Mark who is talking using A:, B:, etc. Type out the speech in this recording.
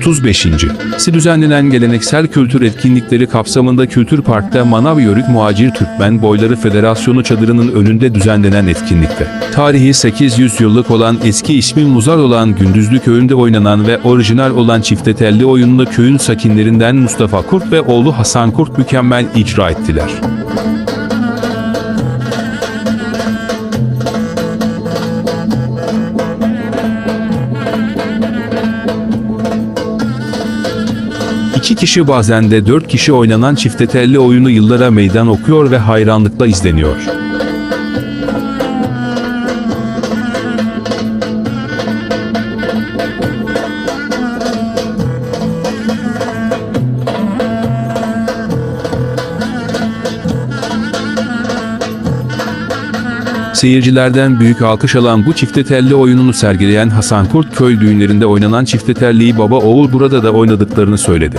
A: 35. Si düzenlenen geleneksel kültür etkinlikleri kapsamında Kültür Park'ta Manav Yörük Muhacir Türkmen Boyları Federasyonu çadırının önünde düzenlenen etkinlikte. Tarihi 800 yıllık olan eski ismi Muzar olan Gündüzlü köyünde oynanan ve orijinal olan çifte telli oyununu köyün sakinlerinden Mustafa Kurt ve oğlu Hasan Kurt mükemmel icra ettiler. İki kişi bazen de dört kişi oynanan çifte telli oyunu yıllara meydan okuyor ve hayranlıkla izleniyor. Seyircilerden büyük alkış alan bu çifte telli oyununu sergileyen Hasan Kurt köy düğünlerinde oynanan çifte telliyi baba oğul burada da oynadıklarını söyledi.